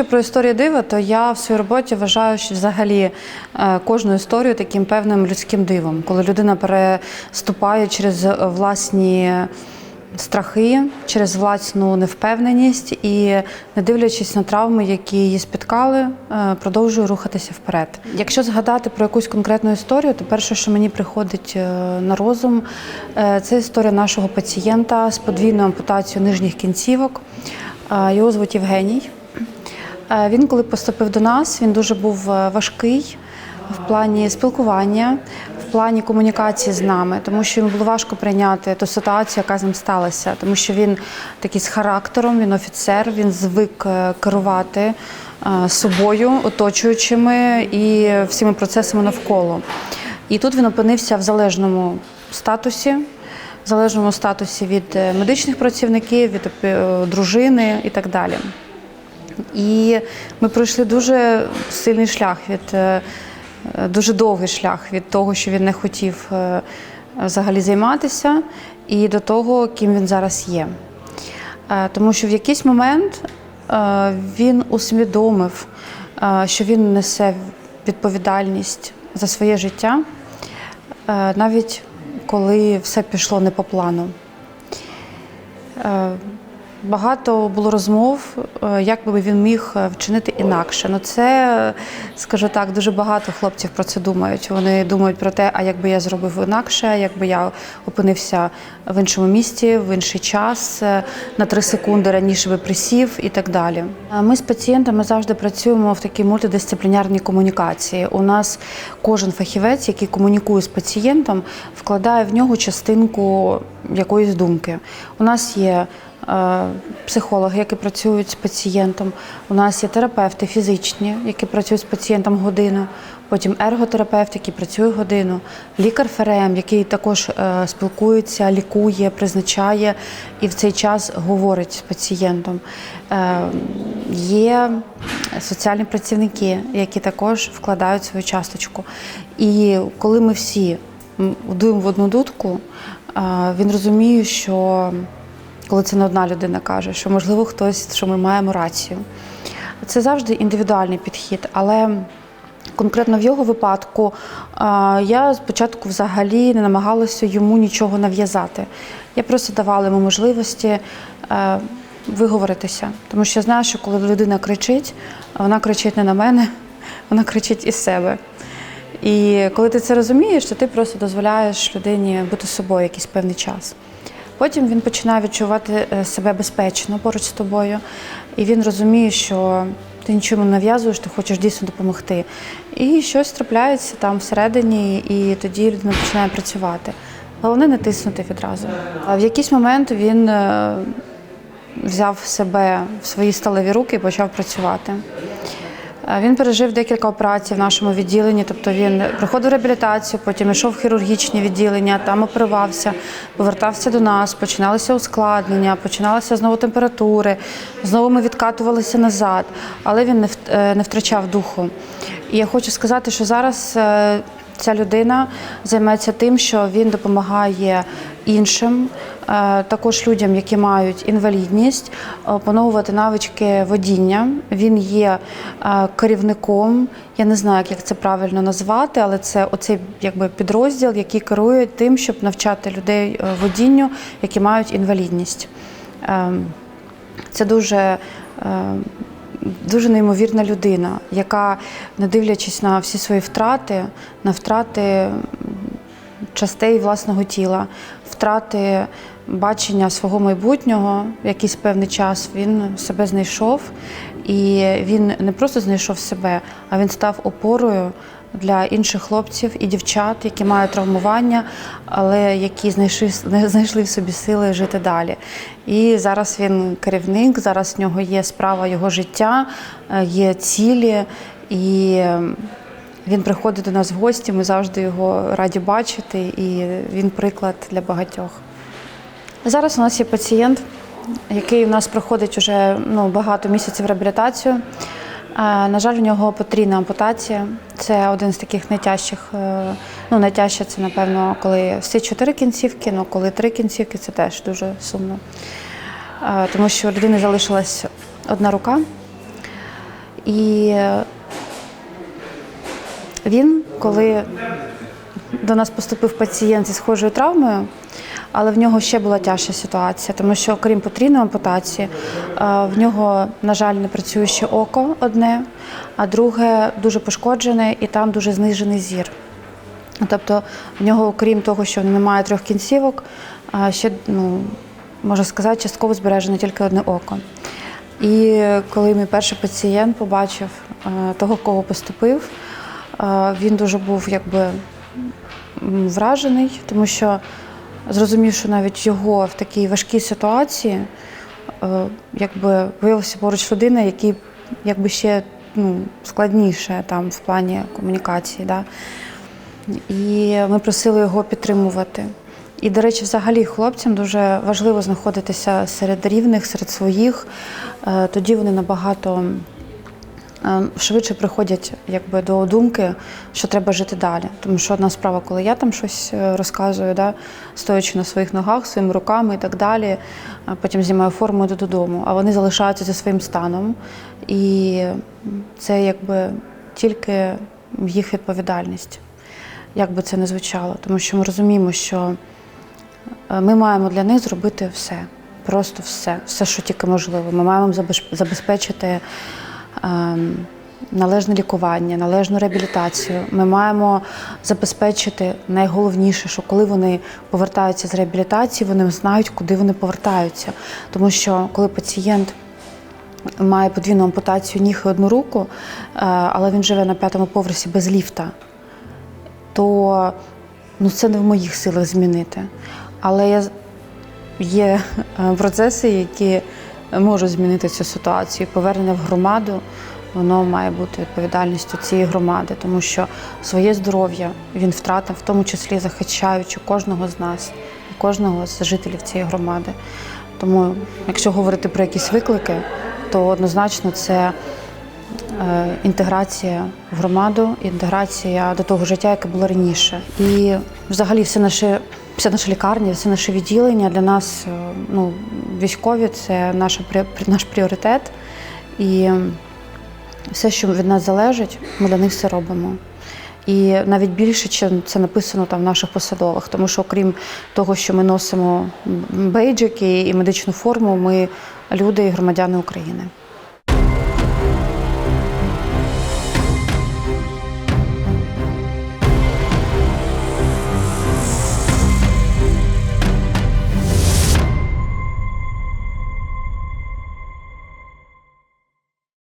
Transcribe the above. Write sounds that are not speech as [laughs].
Якщо про історію дива, то я в своїй роботі вважаю, що взагалі е, кожну історію таким певним людським дивом, коли людина переступає через власні страхи, через власну невпевненість і, не дивлячись на травми, які її спіткали, е, продовжує рухатися вперед. Якщо згадати про якусь конкретну історію, то перше, що мені приходить е, на розум, це історія нашого пацієнта з подвійною ампутацією нижніх кінцівок. Його звуть Євгеній. Е, Він, коли поступив до нас, він дуже був е, важкий в плані спілкування, в плані комунікації з нами, тому що йому було важко прийняти ту ситуацію, яка з ним сталася, тому що він такий з характером, він офіцер, він звик е, керувати собою, оточуючими і всіми процесами навколо. І тут він опинився в залежному статусі. В залежному статусі від медичних працівників, від дружини і так далі. І ми пройшли дуже сильний шлях від е, дуже довгий шлях від того, що він не хотів е, взагалі займатися, і до того, ким він зараз є. Е, Тому що в якийсь момент він усвідомив, що він несе відповідальність за своє життя, навіть коли все пішло не по плану. Багато було розмов, е, як би він міг е, вчинити інакше. Ну це, скажу так, дуже багато хлопців про це думають. Вони думають про те, а як би я зробив інакше, як би я опинився в іншому місті, в інший час, е, на три секунди раніше би присів і так далі. Ми з пацієнтами завжди працюємо в такій мультидисциплінарній комунікації. У нас кожен фахівець, який комунікує з пацієнтом, вкладає в нього частинку якоїсь думки. У нас є психологи, які працюють з пацієнтом. У нас є терапевти фізичні, які працюють з пацієнтом годину. Потім ерготерапевт, який працює годину, лікар ФРМ, який також е, спілкується, лікує, призначає і в цей час говорить з пацієнтом. Е, є соціальні працівники, які також вкладають свою часточку. І коли ми всі дуємо в одну дудку, е, він розуміє, що коли це не одна людина каже, що можливо хтось, що ми маємо рацію. Це завжди індивідуальний підхід, але конкретно в його випадку я спочатку взагалі не намагалася йому нічого нав'язати. Я просто давала йому можливості е, виговоритися, тому що я знаю, що коли людина кричить, вона кричить не на мене, [laughs] вона кричить із себе. І коли ти це розумієш, то ти просто дозволяєш людині бути собою якийсь певний час. Потім він починає відчувати е, себе безпечно поруч з тобою, і він розуміє, що ти нічого не нав'язуєш, ти хочеш дійсно допомогти. І щось трапляється там всередині, і тоді людина починає працювати. Головне не тиснути відразу. А в якийсь момент він е, взяв себе в свої сталеві руки і почав працювати. Е, Він пережив декілька операцій в нашому відділенні, тобто він проходив реабілітацію, потім йшов в хірургічні відділення, там оперувався, повертався до нас, починалися ускладнення, починалися знову температури, знову ми відкатувалися назад, але він не е, втрачав духу. І я хочу сказати, що зараз е, ця людина займається тим, що він допомагає іншим, е, також людям, які мають інвалідність, опановувати навички водіння. Він є е, керівником. Я не знаю, як це правильно назвати, але це оцей якби підрозділ, який керує тим, щоб навчати людей е, водінню, які мають інвалідність. Ем, Це дуже, дуже неймовірна людина, яка, не дивлячись на всі свої втрати, на втрати частей власного тіла, втрати бачення свого майбутнього якийсь певний час він себе знайшов. І він не просто знайшов себе, а він став опорою для інших хлопців і дівчат, які мають травмування, але які знайшли, [laughs] знайшли в собі сили жити далі. І зараз він керівник, зараз в нього є справа його життя, е, є цілі. І він приходить до нас в гості, ми завжди його раді бачити, і він приклад для багатьох. Зараз у нас є пацієнт, який у нас проходить уже ну, багато місяців реабілітацію. На жаль, у нього потрійна ампутація. Це один з таких найтяжчих. е, Ну, найтяжче це, напевно, коли всі чотири кінцівки, ну коли три кінцівки, це теж дуже сумно. Тому що у людини залишилась одна рука. І він, коли до нас поступив пацієнт зі схожою травмою, але в нього ще була тяжча ситуація, тому що, окрім потрійної ампутації, е, в нього, на жаль, не працює ще око одне, а друге дуже пошкоджене і там дуже знижений зір. Тобто в нього, окрім того, що немає трьох кінцівок, ще, ну, можна сказати, частково збережене тільки одне око. І коли мій перший пацієнт побачив е, того, кого поступив, е, він дуже був якби вражений, тому що зрозумів, що навіть його в такій важкій ситуації е, якби виявилася поруч людина, який якби ще ну, складніше там в плані комунікації. Да? І ми просили його підтримувати. І, до речі, взагалі хлопцям дуже важливо знаходитися серед рівних, серед своїх. Е, Тоді вони набагато швидше приходять якби, до думки, що треба жити далі. Тому що одна справа, коли я там щось е, розказую, да, стоячи на своїх ногах, своїми руками і так далі, потім знімаю форму і йду додому. А вони залишаються зі своїм станом. І це якби тільки їх відповідальність як би це не звучало, тому що ми розуміємо, що е, ми маємо для них зробити все, просто все, все, що тільки можливо. Ми маємо забезпечити ем, належне лікування, належну реабілітацію. Ми маємо забезпечити найголовніше, що коли вони повертаються з реабілітації, вони знають, куди вони повертаються. Тому що коли пацієнт має подвійну ампутацію ніг і одну руку, е, але він живе на п'ятому поверсі без ліфта, то ну, це не в моїх силах змінити. Але є е, процеси, які можуть змінити цю ситуацію. Повернення в громаду воно має бути відповідальністю цієї громади, тому що своє здоров'я він втратив, в тому числі захищаючи кожного з нас, і кожного з жителів цієї громади. Тому, якщо говорити про якісь виклики, то однозначно це е, інтеграція в громаду, інтеграція до того життя, яке було раніше. І взагалі все наше, вся наша лікарня, все наше відділення для нас, е, ну, військові, це наша, наш пріоритет. І все, що від нас залежить, ми для них все робимо. І навіть більше, чим це написано там в наших посадових, тому що окрім того, що ми носимо бейджики і медичну форму, ми люди і громадяни України.